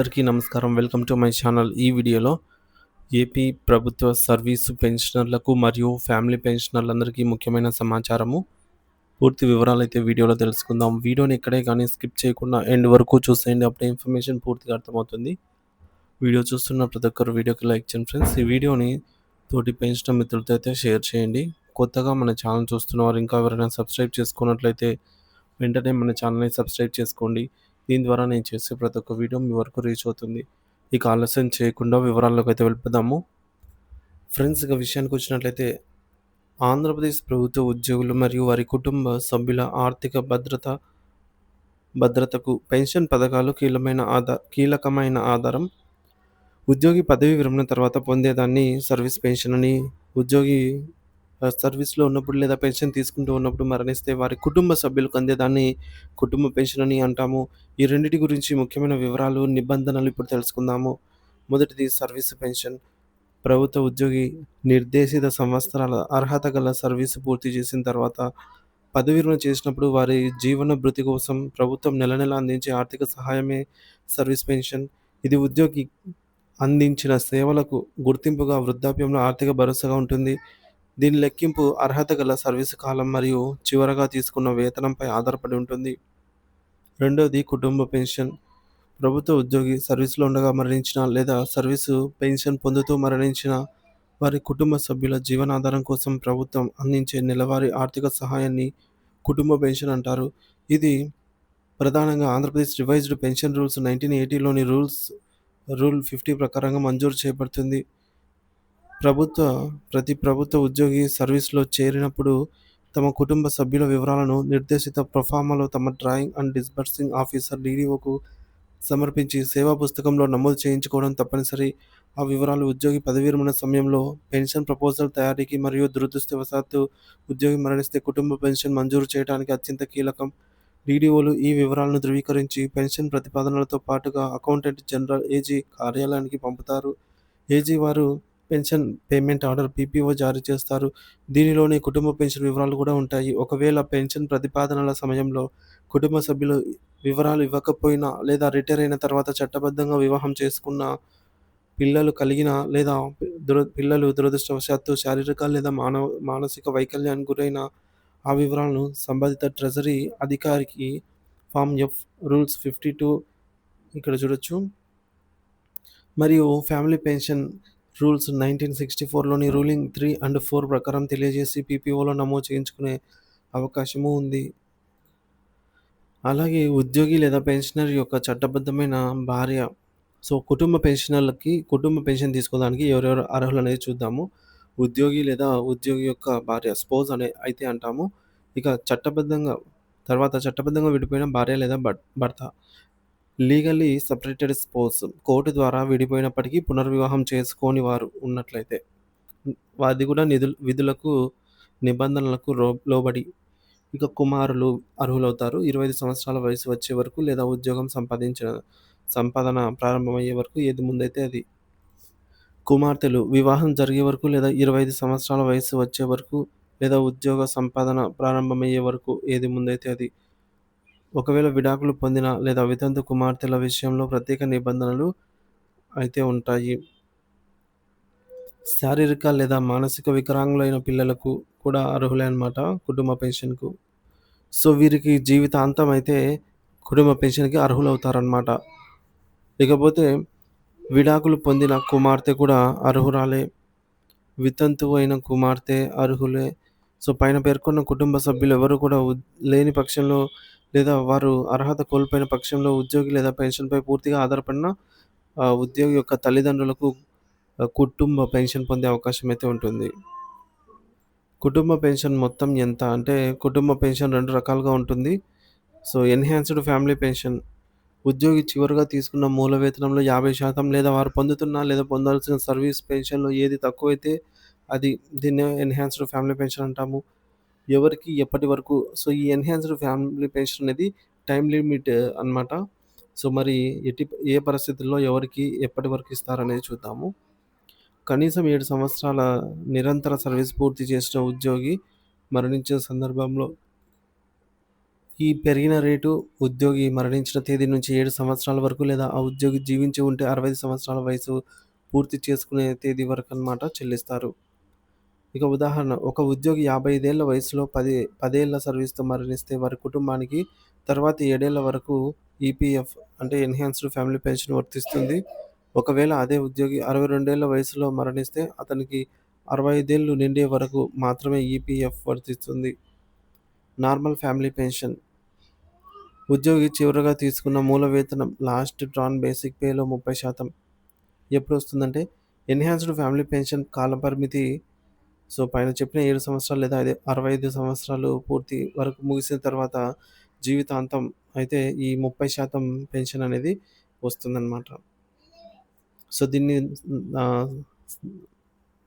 అందరికీ నమస్కారం. Welcome to my channel. ఈ వీడియోలో ఏపీ ప్రభుత్వ సర్వీసు పెన్షనర్లకు మరియు ఫ్యామిలీ పెన్షనర్లందరికీ ముఖ్యమైన సమాచారము. పూర్తి వివరాలు అయితే వీడియోలో తెలుసుకుందాం. వీడియోని ఎక్కడే కానీ స్కిప్ చేయకుండా ఎండ్ వరకు చూసేయండి. అప్పుడే ఇన్ఫర్మేషన్ పూర్తిగా అర్థమవుతుంది. వీడియో చూస్తున్న ప్రతి ఒక్కరు వీడియోకి లైక్ చేయండి ఫ్రెండ్స్. ఈ వీడియోని తోటి పెన్షనర్ మిత్రులతో అయితే షేర్ చేయండి. కొత్తగా మన ఛానల్ చూస్తున్న వారు ఇంకా ఎవరైనా సబ్స్క్రైబ్ చేసుకున్నట్లయితే వెంటనే మన ఛానల్ని సబ్స్క్రైబ్ చేసుకోండి. దీని ద్వారా నేను చేసే ప్రతి ఒక్క వీడియో మీ వరకు రీచ్ అవుతుంది. ఇక ఆలస్యం చేయకుండా వివరాల్లోకి అయితే వెళ్ళిపోదాము. ఫ్రెండ్స్ ఇక విషయానికి వచ్చినట్లయితే ఆంధ్రప్రదేశ్ ప్రభుత్వ ఉద్యోగులు మరియు వారి కుటుంబ సభ్యుల ఆర్థిక భద్రత భద్రతకు పెన్షన్ పథకాలు కీలమైన ఆధార కీలకమైన ఆధారం. ఉద్యోగి పదవి విరమణ తర్వాత పొందేదాన్ని సర్వీస్ పెన్షన్ అని ఉద్యోగి సర్వీస్లో ఉన్నప్పుడు లేదా పెన్షన్ తీసుకుంటూ ఉన్నప్పుడు మరణిస్తే వారి కుటుంబ సభ్యులకు అందేదాన్ని కుటుంబ పెన్షన్ అని అంటాము. ఈ రెండింటి గురించి ముఖ్యమైన వివరాలు నిబంధనలు ఇప్పుడు తెలుసుకుందాము. మొదటిది సర్వీస్ పెన్షన్. ప్రభుత్వ ఉద్యోగి నిర్దేశిత సంవత్సరాల అర్హత గల సర్వీసు పూర్తి చేసిన తర్వాత పదవి విరమణ చేసినప్పుడు వారి జీవన భృతి కోసం ప్రభుత్వం నెల నెల అందించే ఆర్థిక సహాయమే సర్వీస్ పెన్షన్. ఇది ఉద్యోగి అందించిన సేవలకు గుర్తింపుగా వృద్ధాప్యంలో ఆర్థిక భరోసాగా ఉంటుంది. దీని లెక్కింపు అర్హత గల సర్వీసు కాలం మరియు చివరగా తీసుకున్న వేతనంపై ఆధారపడి ఉంటుంది. రెండవది కుటుంబ పెన్షన్. ప్రభుత్వ ఉద్యోగి సర్వీస్లో ఉండగా మరణించిన లేదా సర్వీసు పెన్షన్ పొందుతూ మరణించిన వారి కుటుంబ సభ్యుల జీవనాధారం కోసం ప్రభుత్వం అందించే నెలవారీ ఆర్థిక సహాయాన్ని కుటుంబ పెన్షన్ అంటారు. ఇది ప్రధానంగా Andhra Pradesh revised pension rules nineteen ఎయిటీలోని రూల్స్ రూల్ ఫిఫ్టీ ప్రకారంగా మంజూరు చేయబడుతుంది. ప్రభుత్వ ప్రతి ప్రభుత్వ ఉద్యోగి సర్వీస్లో చేరినప్పుడు తమ కుటుంబ సభ్యుల వివరాలను నిర్దేశిత ప్రొఫామాలో తమ డ్రాయింగ్ అండ్ డిస్బర్సింగ్ ఆఫీసర్ డీడీఓకు సమర్పించి సేవా పుస్తకంలో నమోదు చేయించుకోవడం తప్పనిసరి. ఆ వివరాలు ఉద్యోగి పదవి విరమణ సమయంలో పెన్షన్ ప్రపోజల్ తయారీకి మరియు దురదృష్టవశాత్తు ఉద్యోగి మరణిస్తే కుటుంబ పెన్షన్ మంజూరు చేయడానికి అత్యంత కీలకం. డీడీఓలు ఈ వివరాలను ధృవీకరించి పెన్షన్ ప్రతిపాదనలతో పాటుగా అకౌంటెంట్ జనరల్ ఏజీ కార్యాలయానికి పంపుతారు. ఏజీ వారు పెన్షన్ పేమెంట్ ఆర్డర్ పీపీఓ జారీ చేస్తారు. దీనిలోని కుటుంబ పెన్షన్ వివరాలు కూడా ఉంటాయి. ఒకవేళ పెన్షన్ ప్రతిపాదనల సమయంలో కుటుంబ సభ్యులు వివరాలు ఇవ్వకపోయినా లేదా రిటైర్ అయిన తర్వాత చట్టబద్ధంగా వివాహం చేసుకున్న పిల్లలు కలిగిన లేదా దుర పిల్లలు దురదృష్టవశాత్తు శారీరక లేదా మానవ మానసిక వైకల్యానికి గురైన ఆ వివరాలను సంబంధిత ట్రెజరీ అధికారికి form F rules fifty two ఇక్కడ చూడొచ్చు. మరియు family pension rules nineteen sixty ఫోర్లోని ruling three and four ప్రకారం తెలియజేసి పీపీఓలో నమోదు చేయించుకునే అవకాశము ఉంది. అలాగే ఉద్యోగి లేదా పెన్షనర్ యొక్క చట్టబద్ధమైన భార్య సో కుటుంబ పెన్షనర్లకి కుటుంబ పెన్షన్ తీసుకోవడానికి ఎవరెవరు అర్హులు అనేది చూద్దాము. ఉద్యోగి లేదా ఉద్యోగి యొక్క భార్య స్పోజ్ అనే అయితే అంటాము. ఇక చట్టబద్ధంగా తర్వాత చట్టబద్ధంగా విడిపోయిన భార్య లేదా భర్- భర్త లీగల్లీ సపరేటెడ్ స్పోర్ట్స్ కోర్టు ద్వారా విడిపోయినప్పటికీ పునర్వివాహం చేసుకోని వారు ఉన్నట్లయితే వారిది కూడా నిధులు విధులకు నిబంధనలకు రో లోబడి ఇక కుమారులు అర్హులవుతారు. ఇరవై ఐదు సంవత్సరాల వయసు వచ్చే వరకు లేదా ఉద్యోగం సంపాదించిన సంపాదన ప్రారంభమయ్యే వరకు ఏది ముందైతే అది. కుమార్తెలు వివాహం జరిగే వరకు లేదా ఇరవై ఐదు సంవత్సరాల వయసు వచ్చే వరకు లేదా ఉద్యోగ సంపాదన ప్రారంభమయ్యే వరకు ఏది ముందైతే అది. ఒకవేళ విడాకులు పొందిన లేదా వితంతు కుమార్తెల విషయంలో ప్రత్యేక నిబంధనలు అయితే ఉంటాయి. శారీరక లేదా మానసిక వికలాంగులైన పిల్లలకు కూడా అర్హులే అనమాట కుటుంబ పెన్షన్కు. సో వీరికి జీవితాంతం అయితే కుటుంబ పెన్షన్కి అర్హులవుతారనమాట ఇకపోతే విడాకులు పొందిన కుమార్తె కూడా అర్హురాలే. వితంతువు అయిన కుమార్తె అర్హులే. సో పైన పేర్కొన్న కుటుంబ సభ్యులు ఎవరు కూడా లేని పక్షంలో లేదా వారు అర్హత కోల్పోయిన పక్షంలో ఉద్యోగి లేదా పెన్షన్పై పూర్తిగా ఆధారపడిన ఆ, ఉద్యోగి యొక్క తల్లిదండ్రులకు కుటుంబ పెన్షన్ పొందే అవకాశం అయితే ఉంటుంది. కుటుంబ పెన్షన్ మొత్తం ఎంత? అంటే కుటుంబ పెన్షన్ రెండు రకాలుగా ఉంటుంది. So enhanced family pension. ఉద్యోగి చివరిగా తీసుకున్న మూల వేతనంలో యాభై శాతం లేదా వారు పొందుతున్న లేదా పొందాల్సిన సర్వీస్ పెన్షన్లో ఏది తక్కువైతే అది దీన్ని ఎన్హాన్స్డ్ ఫ్యామిలీ పెన్షన్ అంటాము. ఎవరికి ఎప్పటి వరకు సో ఈ ఎన్హాన్స్డ్ ఫ్యామిలీ పెన్షన్ అనేది టైం లిమిట్ అన్నమాట. సో మరి ఎట్టి ఏ పరిస్థితుల్లో ఎవరికి ఎప్పటి వరకు ఇస్తారనేది చూద్దాము. కనీసం ఏడు సంవత్సరాల నిరంతర సర్వీస్ పూర్తి చేసిన ఉద్యోగి మరణించిన సందర్భంలో ఈ పెరిగిన రేటు ఉద్యోగి మరణించిన తేదీ నుంచి ఏడు సంవత్సరాల వరకు లేదా ఆ ఉద్యోగి జీవించి ఉంటే అరవై సంవత్సరాల వయసు పూర్తి చేసుకునే తేదీ వరకు అనమాట చెల్లిస్తారు. ఇక ఉదాహరణ ఒక ఉద్యోగి యాభై ఐదేళ్ళ వయసులో పది పదేళ్ళ సర్వీస్తో మరణిస్తే వారి కుటుంబానికి తర్వాత ఏడేళ్ళ వరకు ఈపీఎఫ్ అంటే ఎన్హాన్స్డ్ ఫ్యామిలీ పెన్షన్ వర్తిస్తుంది. ఒకవేళ అదే ఉద్యోగి అరవై రెండేళ్ళ వయసులో మరణిస్తే అతనికి అరవై ఐదేళ్ళు నిండే వరకు మాత్రమే ఈపీఎఫ్ వర్తిస్తుంది. Normal family pension. ఉద్యోగి చివరిగా తీసుకున్న మూల వేతనం లాస్ట్ డ్రాన్ బేసిక్ పేలో ముప్పై శాతం. ఎప్పుడు వస్తుందంటే ఎన్హాన్స్డ్ ఫ్యామిలీ పెన్షన్ కాల పరిమితి సో పైన చెప్పిన ఏడు సంవత్సరాలు లేదా అదే అరవై ఐదు సంవత్సరాలు పూర్తి వరకు ముగిసిన తర్వాత జీవితాంతం అయితే ఈ ముప్పై శాతం పెన్షన్ అనేది వస్తుందన్నమాట. సో దీన్ని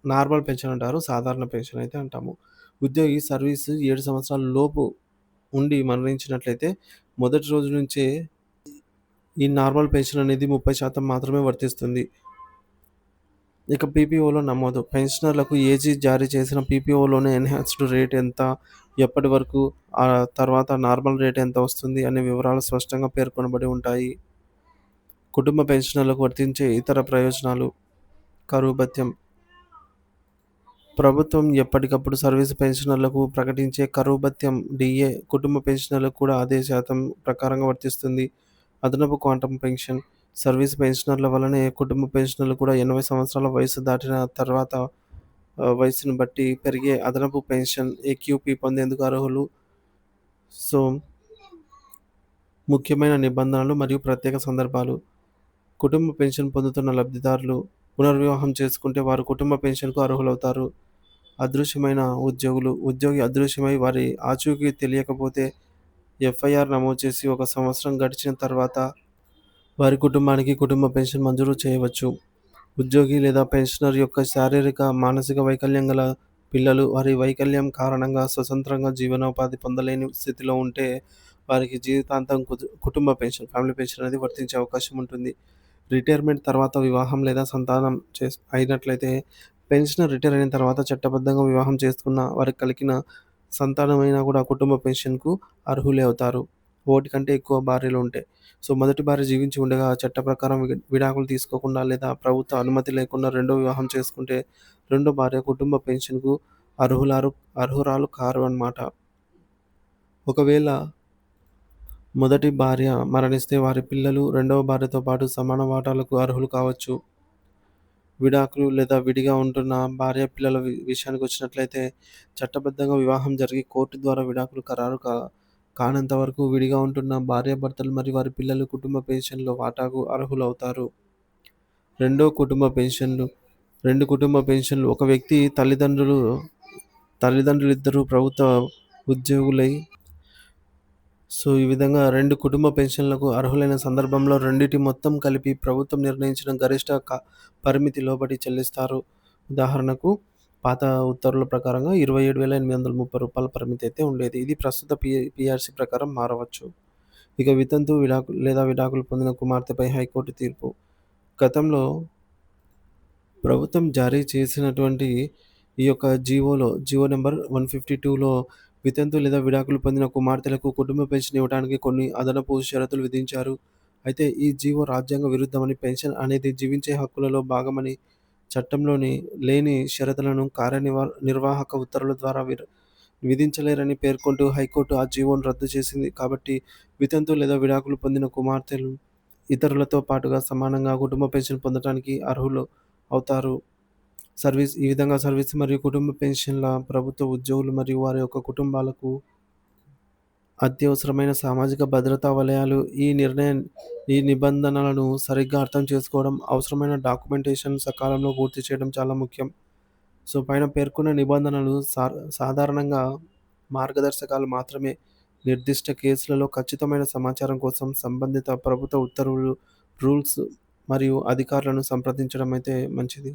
నార్మల్ పెన్షన్ అంటారు సాధారణ పెన్షన్ అయితే అంటాము. ఉద్యోగి సర్వీస్ ఏడు సంవత్సరాల లోపు ఉండి మరణించినట్లయితే మొదటి రోజు నుంచే ఈ నార్మల్ పెన్షన్ అనేది ముప్పై శాతం మాత్రమే వర్తిస్తుంది. ఇక పీపీఓలో నమోదు. పెన్షనర్లకు ఏజీ జారీ చేసిన పీపీఓలోనే ఎన్హాన్స్డ్ రేట్ ఎంత ఎప్పటి వరకు ఆ తర్వాత నార్మల్ రేట్ ఎంత వస్తుంది అనే వివరాలు స్పష్టంగా పేర్కొనబడి ఉంటాయి. కుటుంబ పెన్షనర్లకు వర్తించే ఇతర ప్రయోజనాలు. కరువు భత్యం. ప్రభుత్వం ఎప్పటికప్పుడు సర్వీస్ పెన్షనర్లకు ప్రకటించే కరువు భత్యం డిఏ కుటుంబ పెన్షనర్లకు కూడా అదే శాతం ప్రకారంగా వర్తిస్తుంది. అదనపు క్వాంటమ్ పెన్షన్. సర్వీస్ పెన్షనర్ల వలనే కుటుంబ పెన్షనర్లు కూడా ఎనభై సంవత్సరాల వయసు దాటిన తర్వాత వయసును బట్టి పెరిగే అదనపు పెన్షన్ ఏక్యూపీ పొందేందుకు అర్హులు. సో ముఖ్యమైన నిబంధనలు మరియు ప్రత్యేక సందర్భాలు. కుటుంబ పెన్షన్ పొందుతున్న లబ్ధిదారులు పునర్వివాహం చేసుకుంటే వారు కుటుంబ పెన్షన్కు అర్హులవుతారు. అదృశ్యమైన ఉద్యోగులు ఉద్యోగి అదృశ్యమై వారి ఆచూకీ తెలియకపోతే ఎఫ్ఐఆర్ నమోదు చేసి ఒక సంవత్సరం గడిచిన తర్వాత వారి కుటుంబానికి కుటుంబ పెన్షన్ మంజూరు చేయవచ్చు. ఉద్యోగి లేదా పెన్షనర్ యొక్క శారీరక మానసిక వైకల్యం గల పిల్లలు వారి వైకల్యం కారణంగా స్వతంత్రంగా జీవనోపాధి పొందలేని స్థితిలో ఉంటే వారికి జీవితాంతం కుటుంబ పెన్షన్ ఫ్యామిలీ పెన్షన్ అనేది వర్తించే అవకాశం ఉంటుంది. రిటైర్మెంట్ తర్వాత వివాహం లేదా సంతానం చే అయినట్లయితే పెన్షనర్ రిటైర్ అయిన తర్వాత చట్టబద్ధంగా వివాహం చేసుకున్న వారికి కలిగిన సంతానమైనా కూడా కుటుంబ పెన్షన్కు అర్హులే అవుతారు. ఓటి కంటే ఎక్కువ భార్యలు ఉంటాయి సో మొదటి భార్య జీవించి ఉండగా చట్ట ప్రకారం విడాకులు తీసుకోకుండా లేదా ప్రభుత్వ అనుమతి లేకుండా రెండో వివాహం చేసుకుంటే రెండో భార్య కుటుంబ పెన్షన్కు అర్హులారు అర్హురాలు కారు అన్నమాట ఒకవేళ మొదటి భార్య మరణిస్తే వారి పిల్లలు రెండవ భార్యతో పాటు సమాన వాటాలకు అర్హులు కావచ్చు. విడాకులు లేదా విడిగా ఉంటున్న భార్య పిల్లల విషయానికి వచ్చినట్లయితే చట్టబద్ధంగా వివాహం జరిగి కోర్టు ద్వారా విడాకులు ఖరారు కా కానంత వరకు విడిగా ఉంటున్న భార్యాభర్తలు మరియు వారి పిల్లలు కుటుంబ పెన్షన్లో వాటాకు అర్హులవుతారు. రెండో కుటుంబ పెన్షన్లు. రెండు కుటుంబ పెన్షన్లు. ఒక వ్యక్తి తల్లిదండ్రులు తల్లిదండ్రులు ఇద్దరు ప్రభుత్వ ఉద్యోగులై సో ఈ విధంగా రెండు కుటుంబ పెన్షన్లకు అర్హులైన సందర్భంలో రెండింటి మొత్తం కలిపి ప్రభుత్వం నిర్ణయించిన గరిష్ట పరిమితి లోబడి చెల్లిస్తారు. ఉదాహరణకు పాత ఉత్తర్వుల ప్రకారంగా ఇరవై ఏడు వేల ఎనిమిది వందల ముప్పై రూపాయల పరిమితి అయితే ఉండేది. ఇది ప్రస్తుత పి పిఆర్సీ ప్రకారం మారవచ్చు. ఇక వితంతు విడాకు లేదా విడాకులు పొందిన కుమార్తెపై హైకోర్టు తీర్పు. గతంలో ప్రభుత్వం జారీ చేసినటువంటి ఈ యొక్క జీవోలో జీవో నెంబర్ వన్ ఫిఫ్టీ టూలో వితంతు లేదా విడాకులు పొందిన కుమార్తెలకు కుటుంబ పెన్షన్ ఇవ్వడానికి కొన్ని అదనపు షరతులు విధించారు. అయితే ఈ జీవో రాజ్యాంగ విరుద్ధమని పెన్షన్ అనేది జీవించే హక్కులలో భాగమని చట్టంలోని లేని షరతులను కార్యనిర్వా నిర్వాహక ఉత్తర్వుల ద్వారా విధించలేరని పేర్కొంటూ హైకోర్టు ఆ జీవోను రద్దు చేసింది. కాబట్టి వితంతు లేదా విడాకులు పొందిన కుమార్తెలు ఇతరులతో పాటుగా సమానంగా కుటుంబ పెన్షన్ పొందడానికి అర్హులు అవుతారు. సర్వీస్ ఈ విధంగా సర్వీస్ మరియు కుటుంబ పెన్షన్ల ప్రభుత్వ ఉద్యోగులు మరియు వారి యొక్క కుటుంబాలకు అత్యవసరమైన సామాజిక భద్రతా వలయాలు ఈ నిర్ణయం ఈ నిబంధనలను సరిగ్గా అర్థం చేసుకోవడం అవసరమైన డాక్యుమెంటేషన్ సకాలంలో పూర్తి చేయడం చాలా ముఖ్యం. సో పైన పేర్కొన్న నిబంధనలు సా సాధారణంగా మార్గదర్శకాలు మాత్రమే. నిర్దిష్ట కేసులలో ఖచ్చితమైన సమాచారం కోసం సంబంధిత ప్రభుత్వ ఉత్తర్వులు రూల్స్ మరియు అధికారులను సంప్రదించడం అయితే మంచిది.